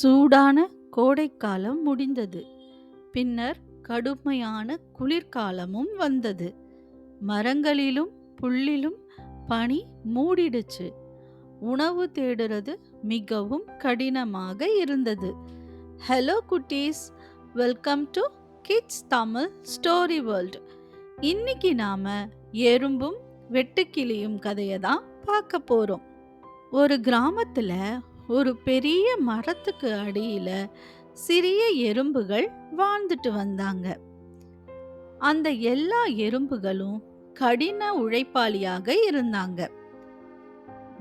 சூடான கோடைக்காலம் முடிந்தது. பின்னர் கடுமையான குளிர்காலமும் வந்தது. மரங்களிலும் புல்லிலும் பனி மூடிடுச்சு. உணவு தேடுறது மிகவும் கடினமாக இருந்தது. ஹலோ குட்டீஸ்! Welcome to kids Tamil story world இன்னைக்கு நாம எறும்பும் வெட்டுக்கிளியும் கதையை தான் பார்க்க போகிறோம் ஒரு கிராமத்தில் ஒரு பெரிய மரத்துக்கு அடியில் சிறிய எறும்புகள் வாழ்ந்துட்டு வந்தாங்க. அந்த எல்லா எறும்புகளும் கடின உழைப்பாளியாக இருந்தாங்க.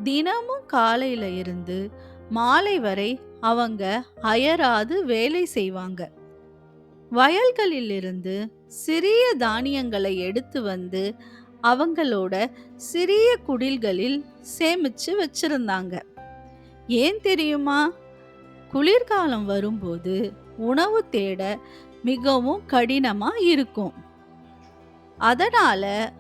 தினமும் காலையில இருந்து மாலை வரை அவங்க அயராது வேலை செய்வாங்க. வயல்களிலிருந்து சிறிய தானியங்களை எடுத்து வந்து அவங்களோட சிறிய குடில்களில் சேமிச்சு வச்சிருந்தாங்க. ஏன் தெரியுமா? குளிர்காலம் வரும்போது உணவு தேட மிகவும் கடினமாக இருக்கும். அதனால்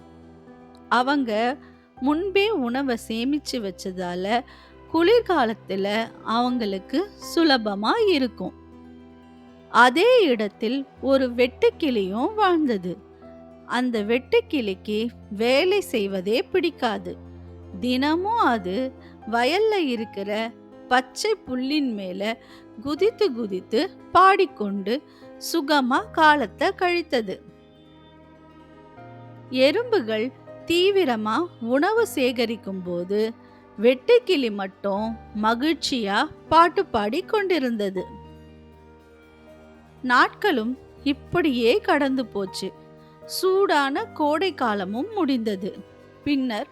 அவங்க முன்பே உணவை சேமிச்சு வச்சதால குளிர்காலத்தில் அவங்களுக்கு சுலபமாக இருக்கும். அதே இடத்தில் ஒரு வெட்டுக்கிளியும் வாழ்ந்தது. அந்த வெட்டுக்கிளிக்கு வேலை செய்வதே பிடிக்காது. தினமும் அது வயல்ல இருக்கிற பச்சை புல்லின் மேல குதித்து குதித்து பாடிக்கொண்டு சுகமா காலத்தை கழித்தது. எறும்புகள் தீவிரமா உணவு சேகரிக்கும் போது வெட்டுக்கிளி மட்டும் மகிழ்ச்சியா பாட்டு பாடிக் கொண்டிருந்தது. நாட்களும் இப்படியே கடந்து போச்சு. சூடான கோடை காலமும் முடிந்தது. பின்னர்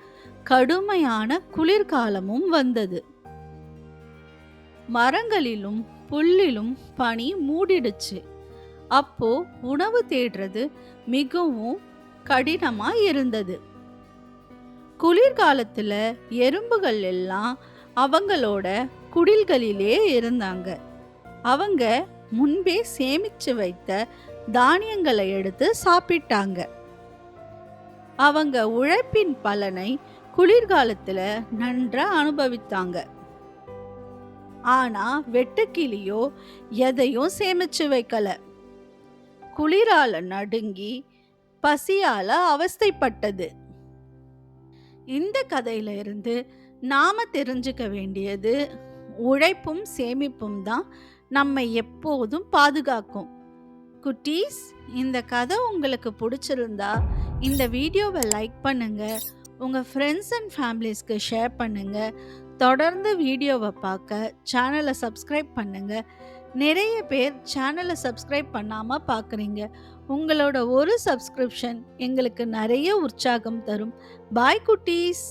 கடுமையான குளிர்காலமும் வந்தது. மரங்களிலும் புல்லிலும் பனி மூடிடுச்சு. அப்போ உணவு தேடுறது மிகவும் கடினமா இருந்தது. குளிர்காலத்துல எறும்புகள் எல்லாம் அவங்களோட குடில்களிலே இருந்தாங்க. அவங்க முன்பே சேமிச்சு வைத்த தானியங்களை எடுத்து சாப்பிட்டாங்க. அவங்க உழைப்பின் பலனை குளிர்காலத்துல நன்றா அனுபவித்தாங்க. ஆனா வெட்டுக்கிளியோ எதையும் சேமிச்சு வைக்கல. குளிரால நடுங்கி பசியால அவஸ்தைப்பட்டது. இந்த கதையில இருந்து நாம தெரிஞ்சுக்க வேண்டியது உழைப்பும் சேமிப்பும் தான் நம்மை எப்போதும் பாதுகாக்கும். குட்டீஸ் இந்த கதை உங்களுக்கு பிடிச்சிருந்தா இந்த வீடியோவை லைக் பண்ணுங்க. உங்கள் ஃப்ரெண்ட்ஸ் அண்ட் ஃபேமிலிஸ்க்கு ஷேர் பண்ணுங்கள் தொடர்ந்து வீடியோவை பார்க்க சேனலை சப்ஸ்கிரைப் பண்ணுங்கள் நிறைய பேர் சேனலை சப்ஸ்கிரைப் பண்ணாமல் பார்க்குறீங்க. உங்களோட ஒரு சப்ஸ்கிரிப்ஷன் எங்களுக்கு நிறைய உற்சாகம் தரும். பாய் குட்டீஸ்!